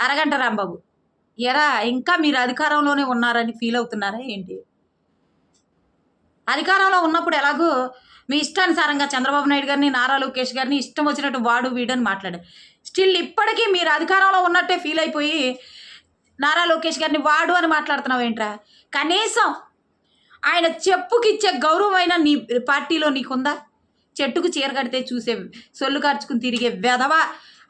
అరగంట రాంబాబు. ఎరా ఇంకా మీరు అధికారంలోనే ఉన్నారని ఫీల్ అవుతున్నారా ఏంటి? అధికారంలో ఉన్నప్పుడు ఎలాగో మీ ఇష్టానుసారంగా చంద్రబాబు నాయుడు గారిని నారా లోకేష్ గారిని ఇష్టం వచ్చినట్టు వాడు వీడని మాట్లాడారు స్టిల్ ఇప్పటికీ మీరు అధికారంలో ఉన్నట్టే ఫీల్ అయిపోయి నారా లోకేష్ గారిని వాడు అని మాట్లాడుతున్నావు ఏంట్రా? కనీసం ఆయన చెప్పుకిచ్చే గౌరవమైన నీ పార్టీలో నీకుందా? చెట్టుకు చీర కడితే చూసే సొల్లు కార్చుకుని తిరిగే వెధవ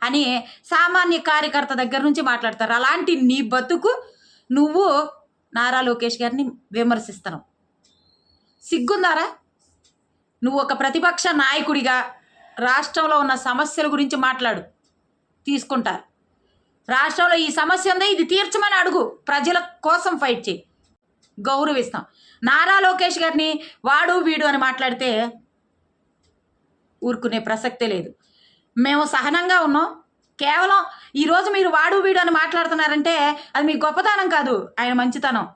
అని సామాన్య కార్యకర్త దగ్గర నుంచి మాట్లాడతారు. అలాంటి నీ బతుకు నువ్వు నారా లోకేష్ గారిని విమర్శిస్తున్నావు సిగ్గుందారా? నువ్వు ఒక ప్రతిపక్ష నాయకుడిగా రాష్ట్రంలో ఉన్న సమస్యల గురించి మాట్లాడు. తీసుకుంటారు. రాష్ట్రంలో ఈ సమస్య ఉందా ఇది తీర్చమని అడుగు. ప్రజల కోసం ఫైట్ చేయి. గౌరవిస్తాం. నారా లోకేష్ గారిని వాడు వీడు అని మాట్లాడితే ఊరుకునే ప్రసక్తే లేదు. మేము సహనంగా ఉన్నాం. కేవలం ఈరోజు మీరు వాడు వీడు అని మాట్లాడుతున్నారంటే అది మీ గొప్పతనం కాదు. ఆయన మంచితనం.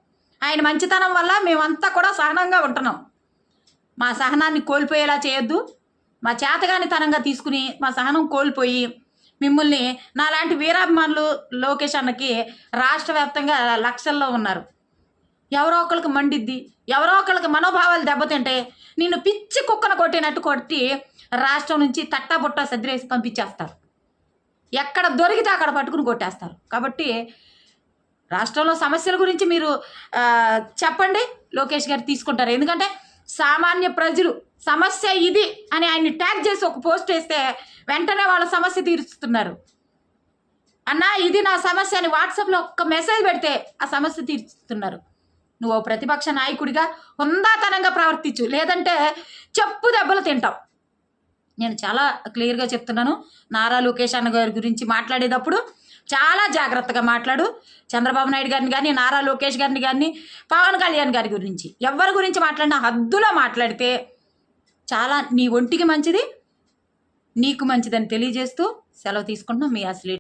ఆయన మంచితనం వల్ల మేమంతా కూడా సహనంగా ఉంటున్నాం. మా సహనాన్ని కోల్పోయేలా చేయొద్దు. మా చేతగానితనంగా తీసుకుని మా సహనం కోల్పోయి మిమ్మల్ని నాలాంటి వీరాభిమానులు లోకేష్ అన్నకి రాష్ట్ర వ్యాప్తంగా లక్షల్లో ఉన్నారు. ఎవరో ఒకరికి మండిద్ది. ఎవరో ఒకరికి మనోభావాలు దెబ్బతింటే నిన్ను పిచ్చి కుక్కను కొట్టినట్టు కొట్టి రాష్ట్రం నుంచి తట్టా బుట్ట సద్రేసి పంపించేస్తారు. ఎక్కడ దొరికితే అక్కడ పట్టుకుని కొట్టేస్తారు. కాబట్టి రాష్ట్రంలో సమస్యల గురించి మీరు చెప్పండి. లోకేష్ గారు తీసుకుంటారు. ఎందుకంటే సామాన్య ప్రజలు సమస్య ఇది అని ఆయన్ని ట్యాగ్ చేసి ఒక పోస్ట్ వేస్తే వెంటనే వాళ్ళ సమస్య తీరుస్తున్నారు. అన్నా ఇది నా సమస్య అని వాట్సాప్లో ఒక్క మెసేజ్ పెడితే ఆ సమస్య తీర్చుతున్నారు నువ్వు ఓ ప్రతిపక్ష నాయకుడిగా హుందాతనంగా ప్రవర్తించు. లేదంటే చెప్పు దెబ్బలు తింటావు నేను చాలా క్లియర్గా చెప్తున్నాను. నారా లోకేష్ అన్న గారి గురించి మాట్లాడేటప్పుడు చాలా జాగ్రత్తగా మాట్లాడు. చంద్రబాబు నాయుడు గారిని కానీ నారా లోకేష్ గారిని కానీ పవన్ కళ్యాణ్ గారి గురించి ఎవరి గురించి మాట్లాడినా హద్దులో మాట్లాడితే చాలా నీ ఒంటికి మంచిది నీకు మంచిదని తెలియజేస్తూ సెలవు తీసుకుంటున్నాం. మీ అసలు